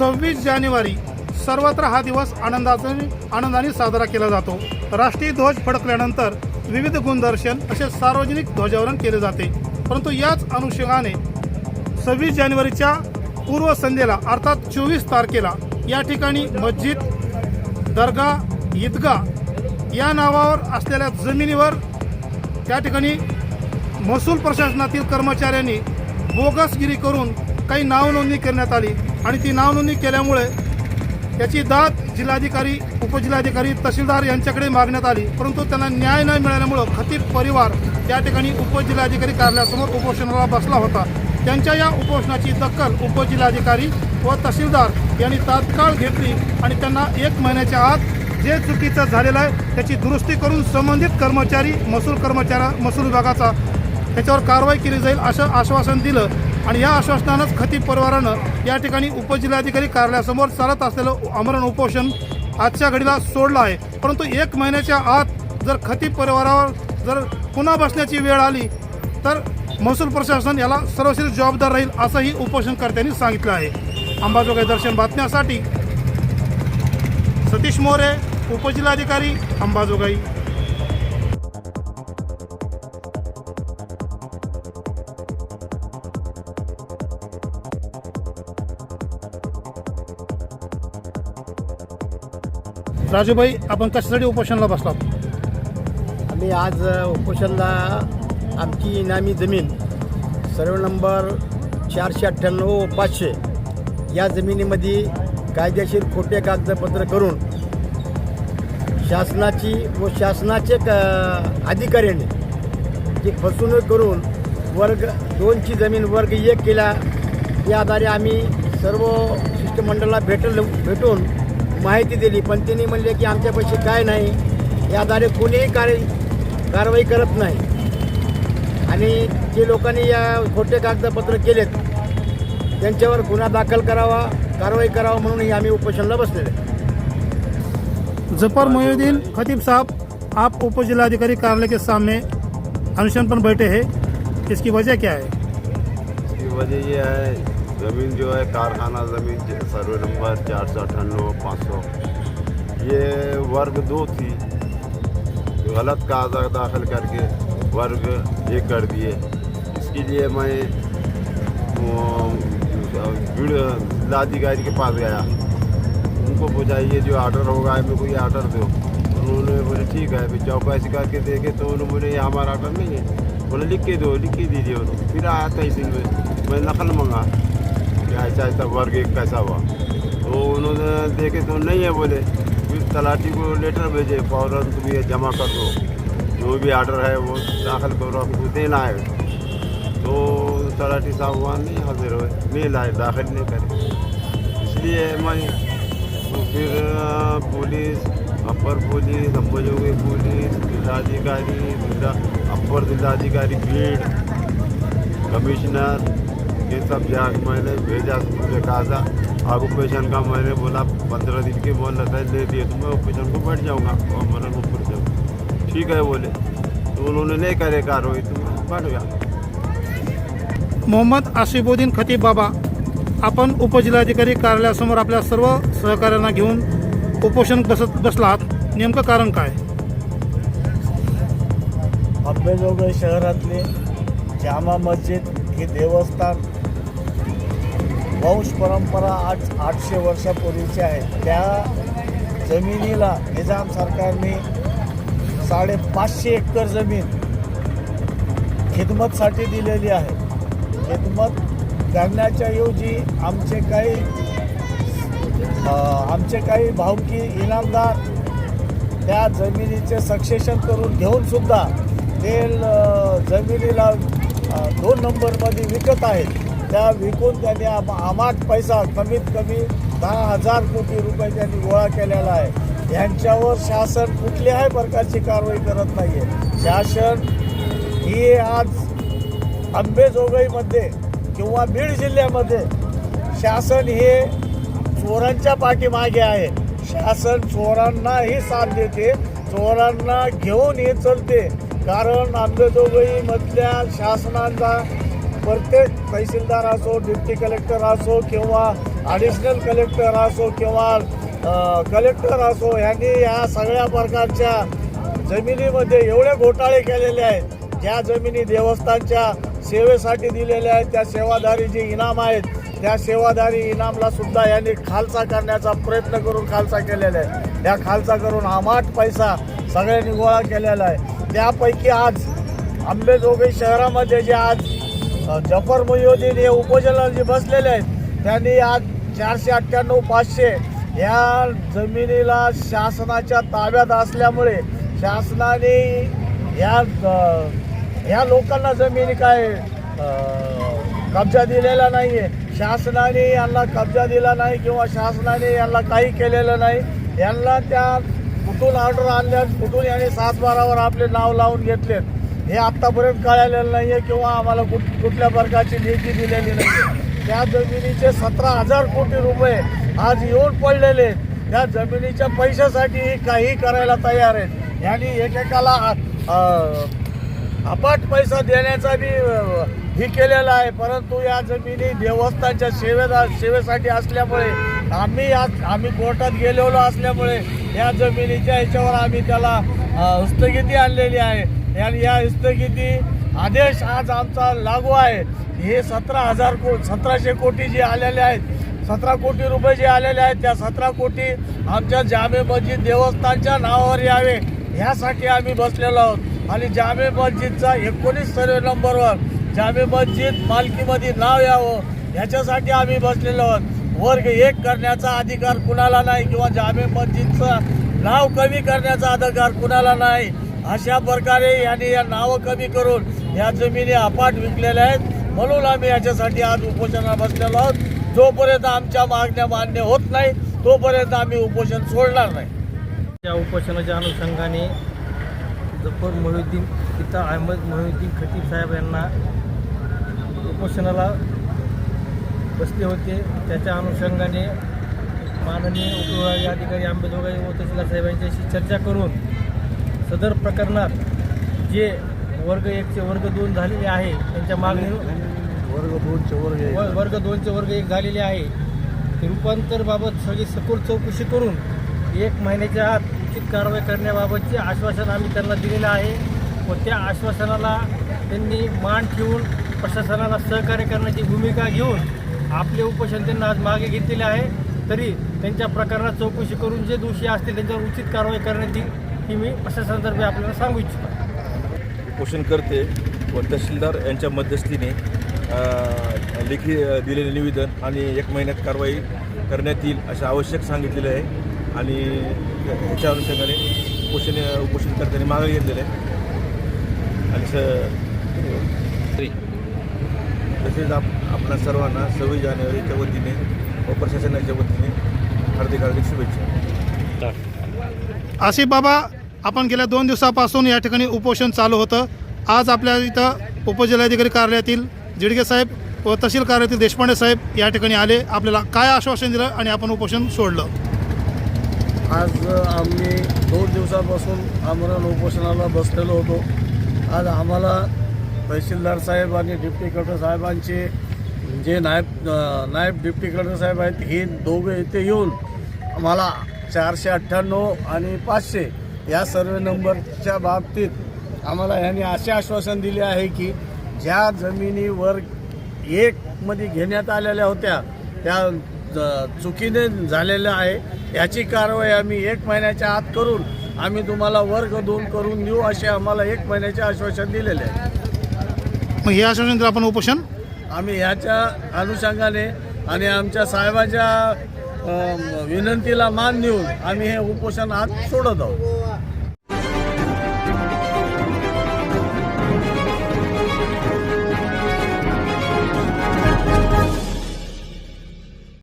सव्वीस जानेवारी सर्वत्र हा दिवस आनंदाने आनंदाने साजरा केला जातो. राष्ट्रीय ध्वज फडकल्यानंतर विविध गुणदर्शन असे सार्वजनिक ध्वजावरण केले जाते. परंतु याच अनुषंगाने सव्वीस जानेवारीच्या पूर्वसंध्येला अर्थात चोवीस तारखेला या ठिकाणी मस्जिद दर्गा ईदगा या नावावर असलेल्या जमिनीवर त्या ठिकाणी महसूल प्रशासनातील कर्मचाऱ्यांनी बोगसगिरी करून काही नावनोंदणी करण्यात आली. आणि ती नावनोंदणी केल्यामुळे त्याची दाद जिल्हाधिकारी उपजिल्हाधिकारी तहसीलदार यांच्याकडे मागण्यात आली. परंतु त्यांना न्याय न मिळाल्यामुळं खतीब परिवार त्या ठिकाणी उपजिल्हाधिकारी कार्यालयासमोर उपोषणाला बसला होता. त्यांच्या या उपोषणाची दखल उपजिल्हाधिकारी व तहसीलदार यांनी तात्काळ घेतली आणि त्यांना एक महिन्याच्या आत जे चुकीचं झालेलं आहे त्याची दुरुस्ती करून संबंधित कर्मचारी महसूल कर्मचारा महसूल विभागाचा त्याच्यावर कारवाई केली जाईल असं आश्वासन दिलं. आणि या आश्वासनानंच खतीब परिवारानं या ठिकाणी उपजिल्हाधिकारी कार्यालयासमोर चालत असलेलं आमरण उपोषण आजच्या घडीला सोडलं आहे. परंतु एक महिन्याच्या आत जर खतीब परिवारावर जर पुन्हा बसण्याची वेळ आली तर महसूल प्रशासन याला सर्वश्रेष्ठ जबाबदार राहील असंही उपोषणकर्त्यांनी सांगितलं आहे. अंबाजोगाई दर्शन बातम्यासाठी सतीश मोरे उपजिल्हाधिकारी अंबाजोगाई. राजूभाई आपण कशासाठी उपोषणाला बसलात? आम्ही आज उपोषणला आमची इनामी जमीन सर्व नंबर चारशे अठ्ठ्याण्णव पाचशे या जमिनीमध्ये कायदेशीर खोटे कागदपत्र करून शासनाची व शासनाचे क अधिकाऱ्यांनी जी फसवणूक करून वर्ग दोनची जमीन वर्ग एक केला या आधारे आम्ही सर्व शिष्टमंडळाला भेटल भेटून माहिती दिली पण त्यांनी म्हणले की आमच्यापाशी काय नाही या आधारे कोणीही कार्य कारवाई करत नाही. आणि जे लोकांनी या खोटे कागदपत्र केलेत त्यांच्यावर गुन्हा दाखल करावा कारवाई करावा म्हणून आम्ही उपोषणाला बसलेले. जफर मोहिउद्दीन खतीब साहब आप उप जिलाधिकारी कार्यालय के सामने अनशन पर बैठे हैं। इसकी वजह क्या है? इसकी वजह ये है ज़मीन जो है, कारखाना ज़मीन, सर्वे नंबर चार सौ अठानवे पाँच सौ। ये वर्ग दो थी। गलत कागजात दाखिल करके वर्ग एक कर दिए। इसके लिए मैं जिलाधिकारी के पास गया। उनको पूछा ये जो ऑर्डर होगा मेरे को ये ऑर्डर दो। उन्होंने बोले, ठीक है, फिर चौकसी करके देखे तो उन्होंने बोले ये हमारा ऑर्डर नहीं है। बोले, लिख के दो, लिख के दीजिए उन्होंने फिर आया तहसील में। मैं नकल मंगा। ऐसा ऐसा वर्ग एक कैसा हुआ? तो उन्होंने देखे तो नहीं है बोले। फिर तलाटी को लेटर भेजे, फ़ौरन तुम ये जमा कर दो। जो भी आर्डर है वो दाखिल करो हमको देना है। तो तलाटी साहब वहाँ नहीं हाजिर हुए, नहीं लाए, दाखिल नहीं करे। इसलिए मैं तो फिर पुलिस, अपर पुलिस, अंबोजोगी पुलिस, जिलाधिकारी, जिला, अपर जिलाधिकारी भीड़ कमिश्नर ये सब जा मैंने भेजा मुझे कहा था ऑक्यूपेशन का मैंने बोला पंद्रह दिन की बोल रहा ले दिए तो मैं ऑक्यूपेशन को बैठ जाऊँगा और मैंने ऊपर जाऊँ ठीक है बोले। तो उन्होंने नहीं करे कार्रवाई तो मैं बैठ गया। मोहम्मद आसिफुद्दीन खतीब बाबा आपण उपजिल्हाधिकारी कार्यालयासमोर आपल्या सर्व सहकाऱ्यांना घेऊन उपोषण बसत बसलात. नेमकं कारण काय? अंबेजोगाई शहरातले जामा मस्जिद हे देवस्थान वंश परंपरा आज आठशे वर्षापूर्वीची आहे. त्या जमिनीला निजाम सरकारने साडेपाचशे एकर जमीन खिदमतसाठी दिलेली आहे. खिदमत करण्याच्या ऐवजी आमचे काही आमचे काही भावकी इनामदार त्या जमिनीचे सक्सेशन करून घेऊन सुद्धा ते जमिनीला दोन नंबरमध्ये विकत आहेत. त्या विकून त्यांनी आम- आमाट पैसा कमीत कमी दहा हजार कोटी रुपये त्यांनी गोळा केलेला आहे. यांच्यावर शासन कुठल्याही प्रकारची कारवाई करत नाही आहे शासन ही आज अंबेजोगाईमध्ये किंवा बीड जिल्ह्यामध्ये शासन हे चोरांच्या पाठीमागे आहे. शासन चोरांनाही साथ देते चोरांना घेऊन हे चलते. कारण अंबेजोगाईमधल्या शासनाचा प्रत्येक तहसीलदार असो डिप्टी कलेक्टर असो किंवा ॲडिशनल कलेक्टर असो किंवा कलेक्टर असो यांनी या सगळ्या प्रकारच्या जमिनीमध्ये एवढे घोटाळे केलेले आहेत. ज्या जमिनी देवस्थानच्या सेवेसाठी दिलेल्या आहेत त्या सेवाधारी जे इनाम आहेत त्या सेवाधारी इनामला सुद्धा यांनी खालसा करण्याचा प्रयत्न करून खालसा केलेला आहे. या खालसा करून आमाट पैसा सगळ्यांनी गोळा केलेला आहे. त्यापैकी आज आंबेजोगाई शहरामध्ये जे आज जफर मुहिउद्दीन हे उपोषणाला जे बसलेले आहेत. त्यांनी आज चारशे अठ्ठ्याण्णव पाचशे या जमिनीला शासनाच्या ताब्यात असल्यामुळे शासनाने या ह्या लोकांना जमिनी काय कब्जा दिलेला नाही आहे शासनाने यांना कब्जा दिला नाही किंवा शासनाने यांना काही केलेलं नाही. यांना त्या कुठून ऑर्डर आणल्यात कुठून यांनी सात बारावर आपले नाव लावून घेतलेत. हे आत्तापर्यंत कळालेलं नाही आहे किंवा आम्हाला कुठ कुठल्या प्रकारची निधी दिलेली नाही त्या जमिनीचे सतरा हजार कोटी रुपये आज येऊन पडलेले आहेत. त्या जमिनीच्या पैशासाठी काही करायला तयार आहेत. यांनी एकेकाला अपाट पैसा देण्याचा बी ही केलेला आहे. परंतु या जमिनी देवस्थानच्या सेवेदा सेवेसाठी असल्यामुळे आम्ही आज आम्ही कोर्टात गेलेलो असल्यामुळे या जमिनीच्या ह्याच्यावर आम्ही त्याला अ, स्थगिती आणलेली आहे. आणि या स्थगिती आदेश आज आमचा लागू आहे. हे सतरा हजार को सतराशे कोटी जे आलेले आहेत सतरा कोटी रुपये जे आलेले आहेत त्या सतरा कोटी आमच्या जामे मस्जिद देवस्थानच्या नावावर यावे ह्यासाठी आम्ही बसलेलो आहोत. आणि जामे मस्जिदचा एकोणीस सर्वे नंबरवर जामे मस्जिद मालकीमध्ये नाव यावं ह्याच्यासाठी आम्ही बसलेलो आहोत. वर्ग एक करण्याचा अधिकार कुणाला नाही किंवा जामे मस्जिदचं नाव कमी करण्याचा अधिकार कुणाला नाही? अशा प्रकारे यांनी या नावं कमी करून या जमिनी अपाट विकलेल्या आहेत. म्हणून आम्ही याच्यासाठी आज उपोषणाला बसलेलो आहोत. जोपर्यंत आमच्या मागण्या मान्य होत नाही तोपर्यंत आम्ही उपोषण सोडणार नाही. या उपोषणाच्या अनुषंगाने जफर मोहिउद्दीन पिता अहमद मोहिउद्दीन खतीब साहेब यांना उपोषणाला बसले होते. त्याच्या अनुषंगाने माननीय उपविभागीय अधिकारी आंबेजोगाई व तहसीलदार साहेबांच्याशी चर्चा करून सदर प्रकरणात जे वर्ग एकचे वर्ग दोन झालेले आहे त्यांच्या मागणी वर्ग दोनचे वर्ग व- वर्ग दोनचे वर्ग एक झालेले आहे. ते रूपांतरबाबत सगळी सखोल चौकशी करून एक महिन्याच्या आत उचित कारवाई करण्याबाबतचे आश्वासन आम्ही त्यांना दिलेलं आहे व त्या आश्वासनाला त्यांनी मान ठेवून प्रशासनाला सहकार्य करण्याची भूमिका घेऊन आपले उपोषण त्यांना आज मागे घेतलेले आहे. तरी त्यांच्या प्रकरणात चौकशी करून जे दोषी असतील त्यांच्यावर उचित कारवाई करण्यात येईल ही मी प्रशासनातर्फे आपल्याला सांगू इच्छितो. पोषण करते व तहसीलदार यांच्या मध्यस्थीने लेखी दिलेले निवेदन आणि एक महिन्यात कारवाई करण्यात येईल असं आवश्यक सांगितलेलं आहे. आणि ह्याच्या अनुषंगाने उपोषण उपोषणकर्त्यांनी मागे घेतलेलं आहे. आणि स तसेच आप आपणा सर्वांना सव्वीस जानेवारीच्या वतीने व प्रशासनाच्या वतीने हार्दिक हार्दिक शुभेच्छा. आसिफ बाबा आपण गेल्या दोन दिवसापासून या ठिकाणी उपोषण चालू होतं. आज आपल्या इथं उपजिल्हाधिकारी कार्यालयातील जिडगे साहेब व तहसील कार्यालयातील देशपांडे साहेब या ठिकाणी आले. आपल्याला काय आश्वासन दिलं आणि आपण उपोषण सोडलं? आज आम्ही दोन दिवसापासून आमरण उपोषणाला बसलेलो होतो. आज आम्हाला तहसीलदार साहेब आणि डिप्टी कलेक्टर साहेबांचे जे नायब नायब डिप्टी कलेक्टर साहेब आहेत हे दोघे इथे येऊन आम्हाला चारशे अठ्ठ्याण्णव आणि पाचशे या सर्व नंबरच्या बाबतीत आम्हाला यांनी असे आश्वासन दिले आहे की ज्या जमिनी वर्ग एकमध्ये घेण्यात आलेल्या होत्या त्या चुकीने झालेल्या आहे याची कारवाई आम्ही एक महिन्याच्या आत करून आम्ही तुम्हाला वर्ग दोन करून देऊ असे आम्हाला एक महिन्याचे आश्वासन दिलेले आहे. मग हे आश्वासन आपण उपोषण? आम्ही ह्याच्या अनुषंगाने आणि आमच्या साहेबाच्या विनंतीला मान देऊन आम्ही हे उपोषण आज सोडत आहोत.